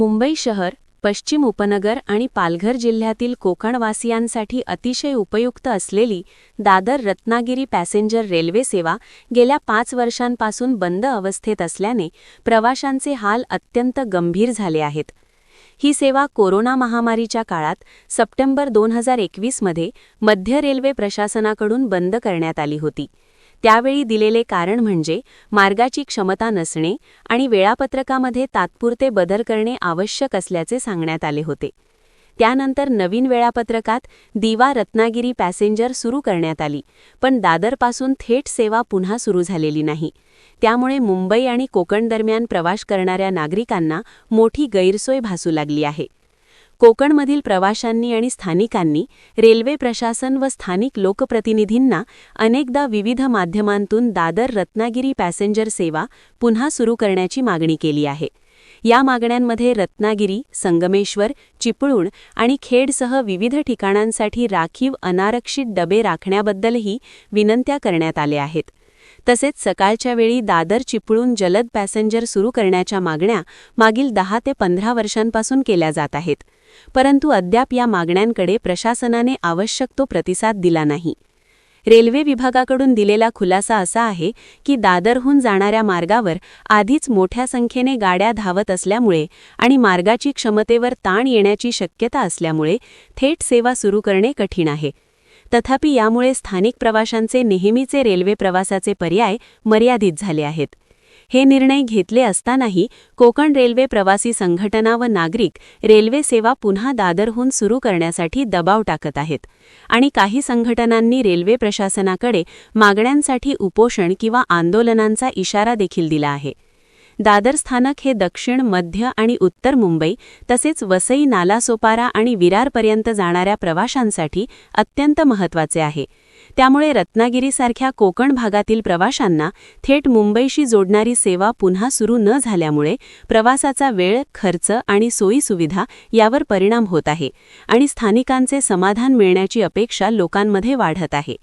मुंबई शहर पश्चिम उपनगर आणि पालघर जिल्ह्यातील कोकणवासियांसाठी अतिशय उपयुक्त असलेली दादर रत्नागिरी पॅसेंजर रेल्वे सेवा गेल्या पाच वर्षांपासून बंद अवस्थेत असल्याने प्रवाशांचे हाल अत्यंत गंभीर झाले आहेत. ही सेवा कोरोना महामारीच्या काळात सप्टेंबर दोन हजार एकवीसमध्ये मध्य रेल्वे प्रशासनाकडून बंद करण्यात आली होती. त्यावेळी दिलेले कारण म्हणजे मार्गाची क्षमता नसणे आणि वेळापत्रकामध्ये तात्पुरते बदल करणे आवश्यक असल्याचे सांगण्यात आले होते. त्यानंतर नवीन वेळापत्रकात दिवा रत्नागिरी पॅसेंजर सुरू करण्यात आली पण दादरपासून थेट सेवा पुन्हा सुरू झालेली नाही. त्यामुळे मुंबई आणि कोकण दरम्यान प्रवास करणाऱ्या नागरिकांना मोठी गैरसोय भासू लागली आहे. कोकणमधील प्रवाशांनी आणि स्थानिकांनी रेल्वे प्रशासन व स्थानिक लोकप्रतिनिधींना अनेकदा विविध माध्यमांतून दादर रत्नागिरी पॅसेंजर सेवा पुन्हा सुरू करण्याची मागणी केली आहे. या मागण्यांमध्ये रत्नागिरी संगमेश्वर चिपळूण आणि खेडसह विविध ठिकाणांसाठी राखीव अनारक्षित डबे राखण्याबद्दलही विनंत्या करण्यात आल्या आहेत. तसेच सकाळच्या वेळी दादर चिपळून जलद पॅसेंजर सुरू करण्याच्या मागण्या मागील दहा ते पंधरा वर्षांपासून केल्या जात आहेत. परंतु अद्याप या मागण्यांकडे प्रशासनाने आवश्यक तो प्रतिसाद दिला नाही. रेल्वे विभागाकडून दिलेला खुलासा असा आहे की दादरहून जाणाऱ्या मार्गावर आधीच मोठ्या संख्येने गाड्या धावत असल्यामुळे आणि मार्गाची क्षमतेवर ताण येण्याची शक्यता असल्यामुळे थेट सेवा सुरू करणे कठीण आहे. तथापि यामुळे स्थानिक प्रवाशांचे नेहमीचे रेल्वे प्रवासाचे पर्याय मर्यादित झाले आहेत. हे निर्णय घेतले असतानाही कोकण रेल्वे प्रवासी संघटना व नागरिक रेल्वे सेवा पुन्हा दादरहून सुरू करण्यासाठी दबाव टाकत आहेत आणि काही संघटनांनी रेल्वे प्रशासनाकडे मागण्यांसाठी उपोषण किंवा आंदोलनांचा इशारा देखील दिला आहे. दादर स्थानक हे दक्षिण मध्य आणि उत्तर मुंबई तसेच वसई नालासोपारा आणि विरारपर्यंत जाणाऱ्या प्रवाशांसाठी अत्यंत महत्त्वाचे आहे. त्यामुळे रत्नागिरीसारख्या कोकण भागातील प्रवाशांना थेट मुंबईशी जोडणारी सेवा पुन्हा सुरू न झाल्यामुळे प्रवासाचा वेळ खर्च आणि सोयीसुविधा यावर परिणाम होत आहे आणि स्थानिकांचे समाधान मिळण्याची अपेक्षा लोकांमध्ये वाढत आहे.